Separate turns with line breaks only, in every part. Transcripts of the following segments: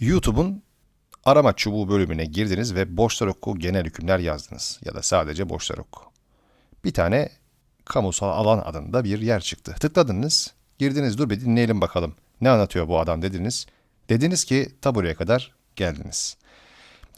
YouTube'un arama çubuğu bölümüne girdiniz ve borçlar oku genel hükümler yazdınız ya da sadece borçlar oku. Bir tane kamusal alan adında bir yer çıktı. Tıkladınız, girdiniz dur bir dinleyelim bakalım. Ne anlatıyor bu adam dediniz. Dediniz ki ta buraya kadar geldiniz.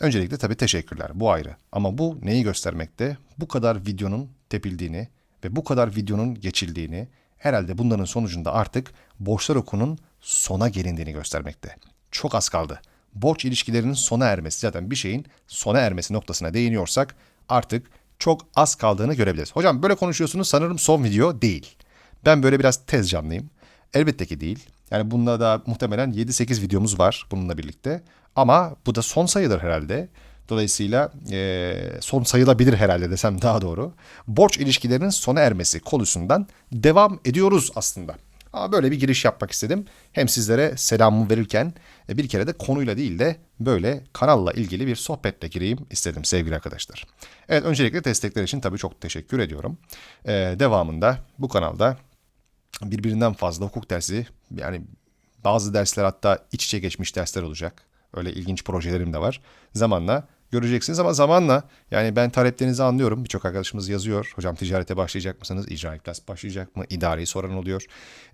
Öncelikle tabii teşekkürler. Bu ayrı. Ama bu neyi göstermekte? Bu kadar videonun tepildiğini ve bu kadar videonun geçildiğini, herhalde bunların sonucunda artık borçlar okunun sona gelindiğini göstermekte. Çok az kaldı. Borç ilişkilerinin sona ermesi zaten bir şeyin sona ermesi noktasına değiniyorsak artık çok az kaldığını görebiliriz. Hocam böyle konuşuyorsunuz sanırım son video değil. Ben böyle biraz tez canlıyım. Elbette ki değil. Yani bunda da muhtemelen 7-8 videomuz var bununla birlikte. Ama bu da son sayıdır herhalde. Dolayısıyla eee, son sayılabilir herhalde desem daha doğru. Borç ilişkilerinin sona ermesi konusundan devam ediyoruz aslında. Ama böyle bir giriş yapmak istedim. Hem sizlere selamımı verirken e, bir kere de konuyla değil de böyle kanalla ilgili bir sohbetle gireyim istedim sevgili arkadaşlar. Evet öncelikle destekler için tabii çok teşekkür ediyorum. Eee, devamında bu kanalda birbirinden fazla hukuk dersi yani bazı dersler hatta iç içe geçmiş dersler olacak. Öyle ilginç projelerim de var. Zamanla göreceksiniz ama zamanla yani ben taleplerinizi anlıyorum. Birçok arkadaşımız yazıyor. Hocam ticarete başlayacak mısınız? İcra iflas başlayacak mı? İdareyi soran oluyor.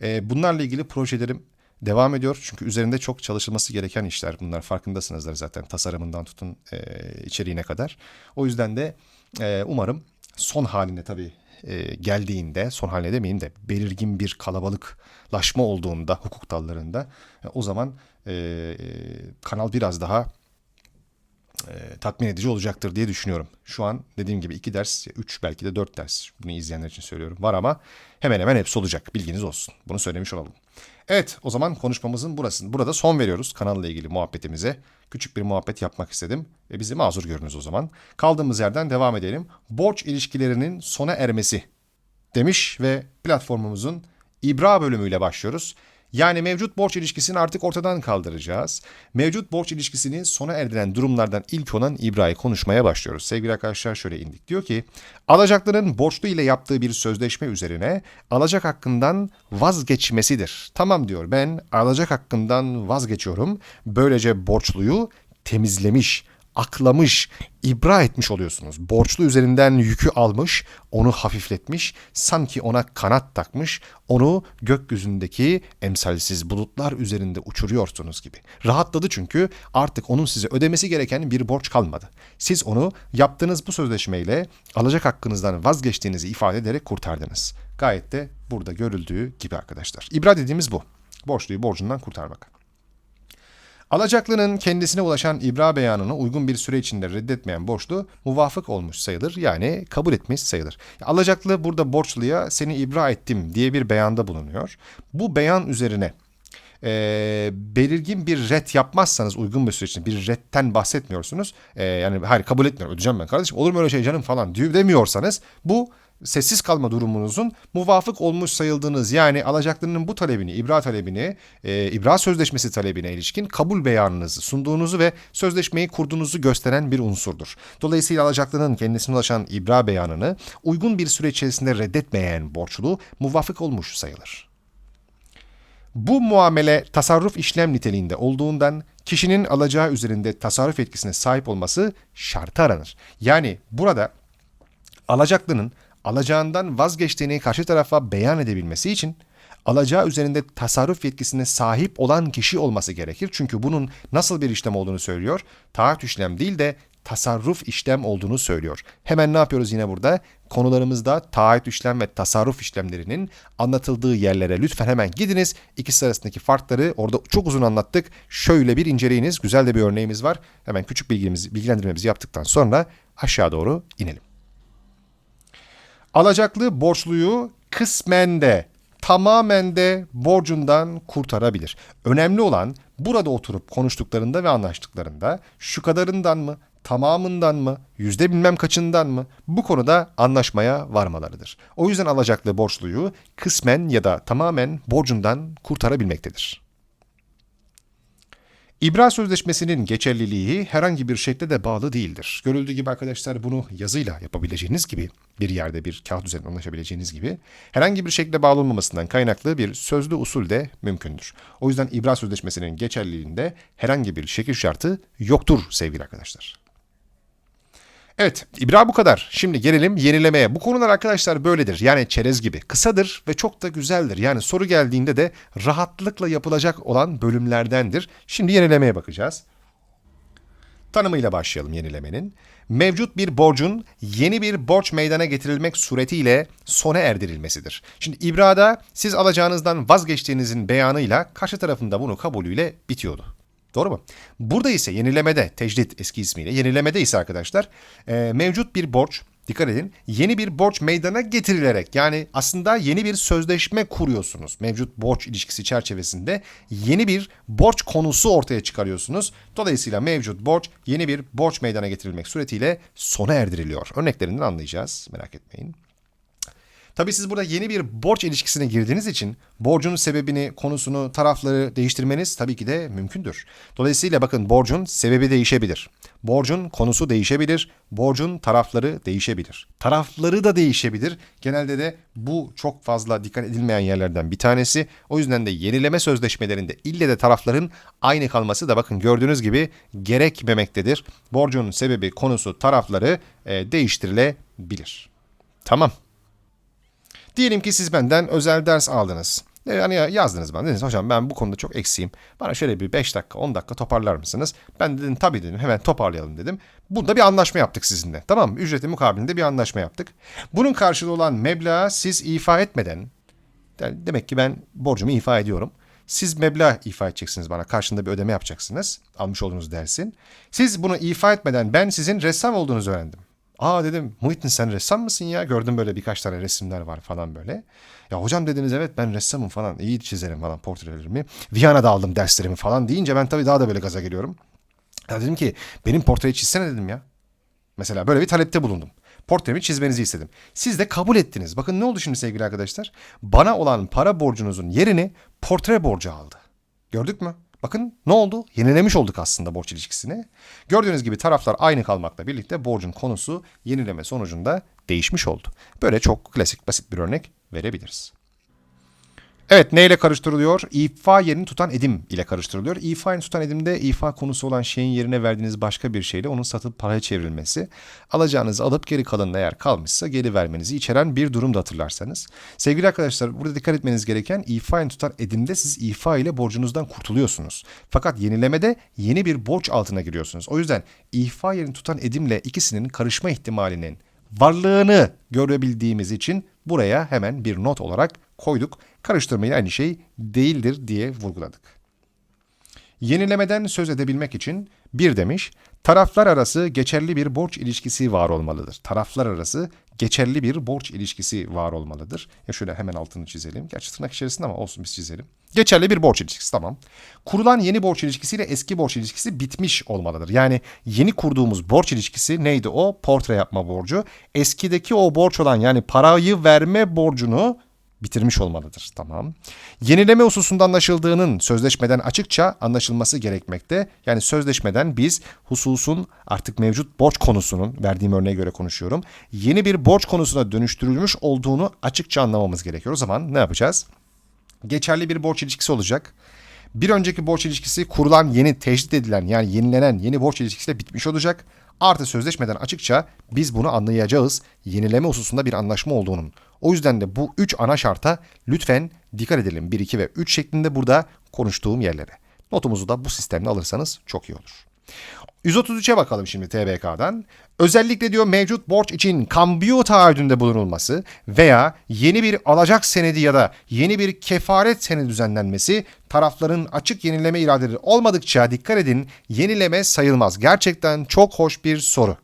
Ee, bunlarla ilgili projelerim devam ediyor. Çünkü üzerinde çok çalışılması gereken işler. Bunlar farkındasınızdır zaten. Tasarımından tutun e, içeriğine kadar. O yüzden de e, umarım son haline tabii e, geldiğinde, son haline demeyeyim de belirgin bir kalabalıklaşma olduğunda hukuk dallarında e, o zaman e, e, kanal biraz daha e, tatmin edici olacaktır diye düşünüyorum. Şu an dediğim gibi iki ders, üç belki de dört ders bunu izleyenler için söylüyorum var ama hemen hemen hepsi olacak bilginiz olsun. Bunu söylemiş olalım. Evet o zaman konuşmamızın burası, burada son veriyoruz kanalla ilgili muhabbetimize. Küçük bir muhabbet yapmak istedim ve bizi mazur görünüz o zaman. Kaldığımız yerden devam edelim. Borç ilişkilerinin sona ermesi demiş ve platformumuzun İbra bölümüyle başlıyoruz. Yani mevcut borç ilişkisini artık ortadan kaldıracağız. Mevcut borç ilişkisini sona erdiren durumlardan ilk olan İbra'yı konuşmaya başlıyoruz. Sevgili arkadaşlar şöyle indik. Diyor ki alacaklının borçlu ile yaptığı bir sözleşme üzerine alacak hakkından vazgeçmesidir. Tamam diyor ben alacak hakkından vazgeçiyorum. Böylece borçluyu temizlemiş, aklamış, ibra etmiş oluyorsunuz. Borçlu üzerinden yükü almış, onu hafifletmiş, sanki ona kanat takmış, onu gökyüzündeki emsalsiz bulutlar üzerinde uçuruyorsunuz gibi. Rahatladı çünkü artık onun size ödemesi gereken bir borç kalmadı. Siz onu yaptığınız bu sözleşmeyle alacak hakkınızdan vazgeçtiğinizi ifade ederek kurtardınız. Gayet de burada görüldüğü gibi arkadaşlar. İbra dediğimiz bu. Borçluyu borcundan kurtarmak. Alacaklının kendisine ulaşan ibra beyanını uygun bir süre içinde reddetmeyen borçlu muvafık olmuş sayılır. Yani kabul etmiş sayılır. Alacaklı burada borçluya seni ibra ettim diye bir beyanda bulunuyor. Bu beyan üzerine e, belirgin bir red yapmazsanız uygun bir süre için bir redden bahsetmiyorsunuz. E, yani hayır kabul etmiyorum ödeyeceğim ben kardeşim olur mu öyle şey canım falan diyor demiyorsanız bu sessiz kalma durumunuzun muvafık olmuş sayıldığınız yani alacaklının bu talebini, ibra talebini, e, ibra sözleşmesi talebine ilişkin kabul beyanınızı sunduğunuzu ve sözleşmeyi kurduğunuzu gösteren bir unsurdur. Dolayısıyla alacaklının kendisine ulaşan ibra beyanını uygun bir süre içerisinde reddetmeyen borçlu muvafık olmuş sayılır. Bu muamele tasarruf işlem niteliğinde olduğundan kişinin alacağı üzerinde tasarruf etkisine sahip olması şartı aranır. Yani burada alacaklının alacağından vazgeçtiğini karşı tarafa beyan edebilmesi için alacağı üzerinde tasarruf yetkisine sahip olan kişi olması gerekir. Çünkü bunun nasıl bir işlem olduğunu söylüyor. Taahhüt işlem değil de tasarruf işlem olduğunu söylüyor. Hemen ne yapıyoruz yine burada? Konularımızda taahhüt işlem ve tasarruf işlemlerinin anlatıldığı yerlere lütfen hemen gidiniz. İkisi arasındaki farkları orada çok uzun anlattık. Şöyle bir inceleyiniz. Güzel de bir örneğimiz var. Hemen küçük bilgimizi, bilgilendirmemizi yaptıktan sonra aşağı doğru inelim. Alacaklı borçluyu kısmen de tamamen de borcundan kurtarabilir. Önemli olan burada oturup konuştuklarında ve anlaştıklarında şu kadarından mı, tamamından mı, yüzde bilmem kaçından mı bu konuda anlaşmaya varmalarıdır. O yüzden alacaklı borçluyu kısmen ya da tamamen borcundan kurtarabilmektedir. İbra sözleşmesinin geçerliliği herhangi bir şekilde de bağlı değildir. Görüldüğü gibi arkadaşlar bunu yazıyla yapabileceğiniz gibi bir yerde bir kağıt üzerinde anlaşabileceğiniz gibi herhangi bir şekilde bağlı olmamasından kaynaklı bir sözlü usul de mümkündür. O yüzden İbra sözleşmesinin geçerliliğinde herhangi bir şekil şartı yoktur sevgili arkadaşlar. Evet, İbra bu kadar. Şimdi gelelim yenilemeye. Bu konular arkadaşlar böyledir. Yani çerez gibi. Kısadır ve çok da güzeldir. Yani soru geldiğinde de rahatlıkla yapılacak olan bölümlerdendir. Şimdi yenilemeye bakacağız. Tanımıyla başlayalım yenilemenin. Mevcut bir borcun yeni bir borç meydana getirilmek suretiyle sona erdirilmesidir. Şimdi ibrada siz alacağınızdan vazgeçtiğinizin beyanıyla karşı tarafında bunu kabulüyle bitiyordu. Doğru mu? Burada ise yenilemede, tecdit eski ismiyle, yenilemede ise arkadaşlar e, mevcut bir borç, dikkat edin, yeni bir borç meydana getirilerek yani aslında yeni bir sözleşme kuruyorsunuz. Mevcut borç ilişkisi çerçevesinde yeni bir borç konusu ortaya çıkarıyorsunuz. Dolayısıyla mevcut borç yeni bir borç meydana getirilmek suretiyle sona erdiriliyor. Örneklerinden anlayacağız, merak etmeyin. Tabii siz burada yeni bir borç ilişkisine girdiğiniz için borcun sebebini, konusunu, tarafları değiştirmeniz tabii ki de mümkündür. Dolayısıyla bakın borcun sebebi değişebilir. Borcun konusu değişebilir. Borcun tarafları değişebilir. Tarafları da değişebilir. Genelde de bu çok fazla dikkat edilmeyen yerlerden bir tanesi. O yüzden de yenileme sözleşmelerinde ille de tarafların aynı kalması da bakın gördüğünüz gibi gerekmemektedir. Borcun sebebi, konusu, tarafları e, değiştirilebilir. Tamam. Diyelim ki siz benden özel ders aldınız. Yani yazdınız bana dediniz hocam ben bu konuda çok eksiğim. Bana şöyle bir 5 dakika 10 dakika toparlar mısınız? Ben dedim tabii dedim hemen toparlayalım dedim. Bunda bir anlaşma yaptık sizinle. Tamam mı? Ücreti mukabilinde bir anlaşma yaptık. Bunun karşılığı olan meblağı siz ifa etmeden yani demek ki ben borcumu ifa ediyorum. Siz meblağ ifa edeceksiniz bana. Karşında bir ödeme yapacaksınız. Almış olduğunuz dersin. Siz bunu ifa etmeden ben sizin ressam olduğunuzu öğrendim. Aa dedim Muhittin sen ressam mısın ya? Gördüm böyle birkaç tane resimler var falan böyle. Ya hocam dediniz evet ben ressamım falan. İyi çizerim falan portrelerimi. Viyana'da aldım derslerimi falan deyince ben tabii daha da böyle gaza geliyorum. Ya dedim ki benim portreyi çizsene dedim ya. Mesela böyle bir talepte bulundum. Portremi çizmenizi istedim. Siz de kabul ettiniz. Bakın ne oldu şimdi sevgili arkadaşlar? Bana olan para borcunuzun yerini portre borcu aldı. Gördük mü? Bakın ne oldu? Yenilemiş olduk aslında borç ilişkisini. Gördüğünüz gibi taraflar aynı kalmakla birlikte borcun konusu yenileme sonucunda değişmiş oldu. Böyle çok klasik basit bir örnek verebiliriz. Evet neyle karıştırılıyor? İfa yerini tutan edim ile karıştırılıyor. İfa yerini tutan edimde ifa konusu olan şeyin yerine verdiğiniz başka bir şeyle onun satıp paraya çevrilmesi. Alacağınızı alıp geri kalanın eğer kalmışsa geri vermenizi içeren bir durum da hatırlarsanız. Sevgili arkadaşlar burada dikkat etmeniz gereken ifa yerini tutan edimde siz ifa ile borcunuzdan kurtuluyorsunuz. Fakat yenilemede yeni bir borç altına giriyorsunuz. O yüzden ifa yerini tutan edimle ikisinin karışma ihtimalinin varlığını görebildiğimiz için buraya hemen bir not olarak koyduk. Karıştırmayın aynı şey değildir diye vurguladık. Yenilemeden söz edebilmek için bir demiş, taraflar arası geçerli bir borç ilişkisi var olmalıdır. Taraflar arası geçerli bir borç ilişkisi var olmalıdır. Ya şöyle hemen altını çizelim. Gerçi tırnak içerisinde ama olsun biz çizelim. Geçerli bir borç ilişkisi tamam. Kurulan yeni borç ilişkisiyle eski borç ilişkisi bitmiş olmalıdır. Yani yeni kurduğumuz borç ilişkisi neydi o? Portre yapma borcu. Eskideki o borç olan yani parayı verme borcunu bitirmiş olmalıdır. Tamam. Yenileme hususunda anlaşıldığının sözleşmeden açıkça anlaşılması gerekmekte. Yani sözleşmeden biz hususun artık mevcut borç konusunun verdiğim örneğe göre konuşuyorum. Yeni bir borç konusuna dönüştürülmüş olduğunu açıkça anlamamız gerekiyor. O zaman ne yapacağız? Geçerli bir borç ilişkisi olacak. Bir önceki borç ilişkisi kurulan yeni tecdit edilen yani yenilenen yeni borç ilişkisiyle bitmiş olacak. Artı sözleşmeden açıkça biz bunu anlayacağız. Yenileme hususunda bir anlaşma olduğunun. O yüzden de bu 3 ana şarta lütfen dikkat edelim. 1, 2 ve 3 şeklinde burada konuştuğum yerlere. Notumuzu da bu sistemle alırsanız çok iyi olur. 133'e bakalım şimdi TBK'dan. Özellikle diyor mevcut borç için kambiyo taahhüdünde bulunulması veya yeni bir alacak senedi ya da yeni bir kefaret senedi düzenlenmesi tarafların açık yenileme iradeleri olmadıkça dikkat edin yenileme sayılmaz. Gerçekten çok hoş bir soru.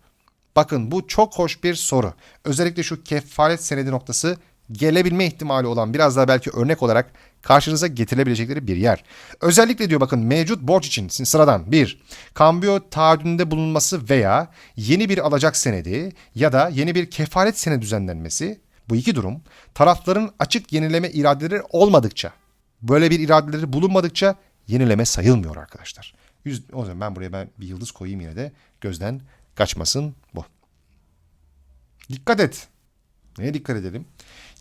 Bakın bu çok hoş bir soru. Özellikle şu kefaret senedi noktası gelebilme ihtimali olan biraz daha belki örnek olarak karşınıza getirilebilecekleri bir yer. Özellikle diyor bakın mevcut borç için sıradan bir kambiyo taahhüdünde bulunması veya yeni bir alacak senedi ya da yeni bir kefaret senedi düzenlenmesi bu iki durum tarafların açık yenileme iradeleri olmadıkça böyle bir iradeleri bulunmadıkça yenileme sayılmıyor arkadaşlar. Yüz, o zaman ben buraya ben bir yıldız koyayım yine de gözden kaçmasın bu. Dikkat et. Neye dikkat edelim?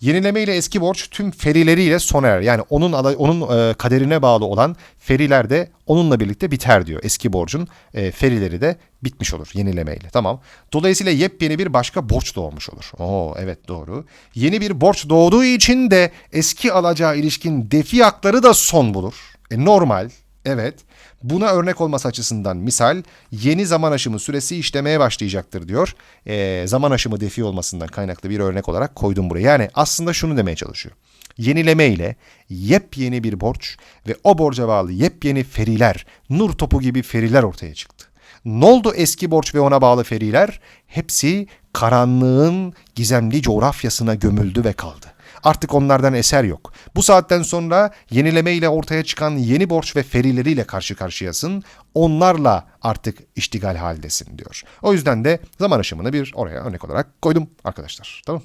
Yenileme ile eski borç tüm ferileriyle sona erer. Yani onun onun e, kaderine bağlı olan feriler de onunla birlikte biter diyor. Eski borcun e, ferileri de bitmiş olur yenilemeyle. Tamam. Dolayısıyla yepyeni bir başka borç doğmuş olur. Oo evet doğru. Yeni bir borç doğduğu için de eski alacağı ilişkin defi hakları da son bulur. E, normal. Evet. Buna örnek olması açısından misal yeni zaman aşımı süresi işlemeye başlayacaktır diyor. Ee, zaman aşımı defi olmasından kaynaklı bir örnek olarak koydum buraya. Yani aslında şunu demeye çalışıyor. Yenileme ile yepyeni bir borç ve o borca bağlı yepyeni feriler, nur topu gibi feriler ortaya çıktı. Ne oldu eski borç ve ona bağlı feriler? Hepsi karanlığın gizemli coğrafyasına gömüldü ve kaldı. Artık onlardan eser yok. Bu saatten sonra yenileme ile ortaya çıkan yeni borç ve ferileriyle karşı karşıyasın. Onlarla artık iştigal haldesin diyor. O yüzden de zaman aşımını bir oraya örnek olarak koydum arkadaşlar. Tamam.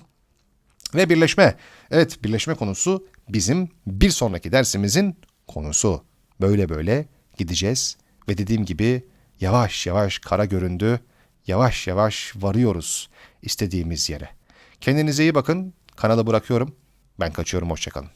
Ve birleşme. Evet birleşme konusu bizim bir sonraki dersimizin konusu. Böyle böyle gideceğiz ve dediğim gibi yavaş yavaş kara göründü. Yavaş yavaş varıyoruz istediğimiz yere. Kendinize iyi bakın. Kanalı bırakıyorum. Ben kaçıyorum. Hoşçakalın.